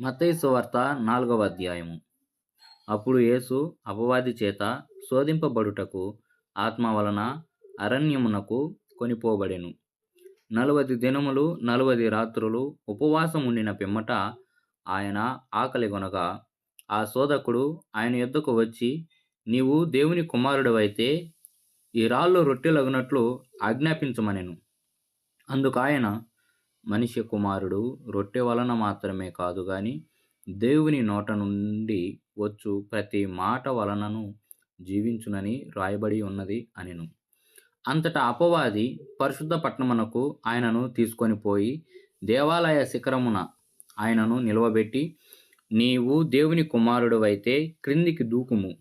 మత్తయి సువార్త నాలుగవ అధ్యాయము. అప్పుడు యేసు అపవాది చేత శోధింపబడుటకు ఆత్మ వలన అరణ్యమునకు కొనిపోబడెను. నలువది దినములు నలువది రాత్రులు ఉపవాసం ఉండిన పిమ్మట ఆయన ఆకలి కొనగా ఆ శోధకుడు ఆయన యొద్దకు వచ్చి నీవు దేవుని కుమారుడవైతే ఈ రాళ్ళు రొట్టెలగునట్లు ఆజ్ఞాపించమనెను. అందుకు ఆయన మనిషి కుమారుడు రొట్టె వలన మాత్రమే కాదు గాని దేవుని నోట నుండి వచ్చు ప్రతి మాట వలనను జీవించునని రాయబడి ఉన్నది అనెను. అంతటా అపవాది పరిశుద్ధ పట్టణమునకు ఆయనను తీసుకొని పోయి దేవాలయ శిఖరమున ఆయనను నిలవబెట్టి నీవు దేవుని కుమారుడువైతే క్రిందికి దూకుము.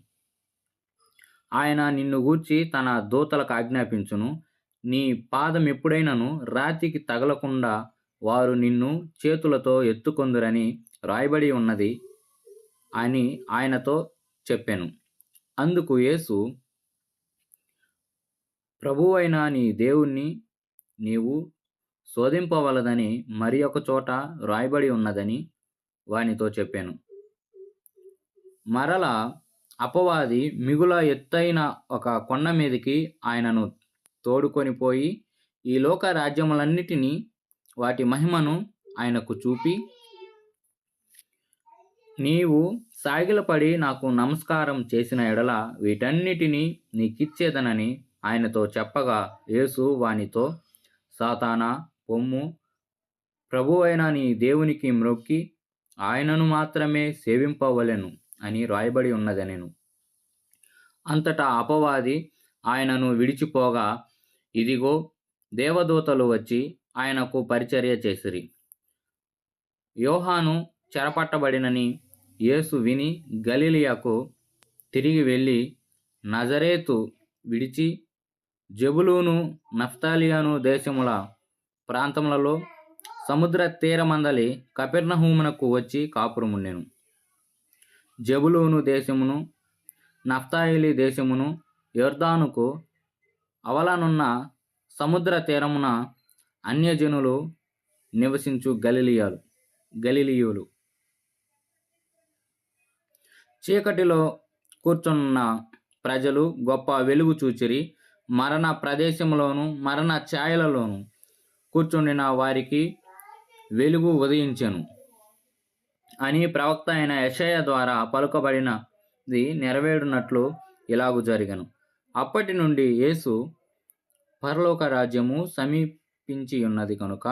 ఆయన నిన్ను గూర్చి తన దూతలకు ఆజ్ఞాపించును. నీ పాదం ఎప్పుడైనను రాతికి తగలకుండా వారు నిన్ను చేతులతో ఎత్తుకొందురని రాయబడి ఉన్నది అని ఆయనతో చెప్పాను. అందుకు యేసు ప్రభువైన నీ దేవుణ్ణి నీవు శోధింపవలదని మరి ఒక చోట రాయబడి ఉన్నదని వానితో చెప్పాను. మరల అపవాది మిగుల ఎత్తైన ఒక కొండ మీదకి ఆయనను తోడుకొని పోయి ఈ లోక రాజ్యములన్నిటినీ వాటి మహిమను ఆయనకు చూపి నీవు సాగిలపడి నాకు నమస్కారం చేసిన ఎడల వీటన్నిటినీ నీకిచ్చేదనని ఆయనతో చెప్పగా యేసు వానితో సాతానా పొమ్ము ప్రభువైన నీ దేవునికి మ్రొక్కి ఆయనను మాత్రమే సేవింపవలెను అని రాయబడి ఉన్నదనెను. అంతటా అపవాది ఆయనను విడిచిపోగా ఇదిగో దేవదూతలు వచ్చి ఆయనకు పరిచర్య చేసిరి. యోహాను చెరపట్టబడినని యేసు విని గలీలియాకు తిరిగి వెళ్ళి నజరేతు విడిచి జబులూను నఫ్తాలియాను దేశముల ప్రాంతములలో సముద్ర తీరమందలి కపెర్నహూమునకు వచ్చి కాపురముండెను జబులూను దేశమును నఫ్తాయిలి దేశమును యొర్దానుకు అవలనున్న సముద్ర తీరమున అన్యజనులు నివసించు గలిలియాలు గలిలియులు. చీకటిలో కూర్చున్న ప్రజలు గొప్ప వెలుగు చూచిరి. మరణ ప్రదేశంలోను మరణ ఛాయలలోను కూర్చుండిన వారికి వెలుగు ఉదయించెను. అని ప్రవక్త అయిన యషయ ద్వారా పలుకబడినది నెరవేరునట్లు ఇలాగు జరిగను. అప్పటి నుండి యేసు పరలోక రాజ్యము సమీప సమీపించి ఉన్నది కనుక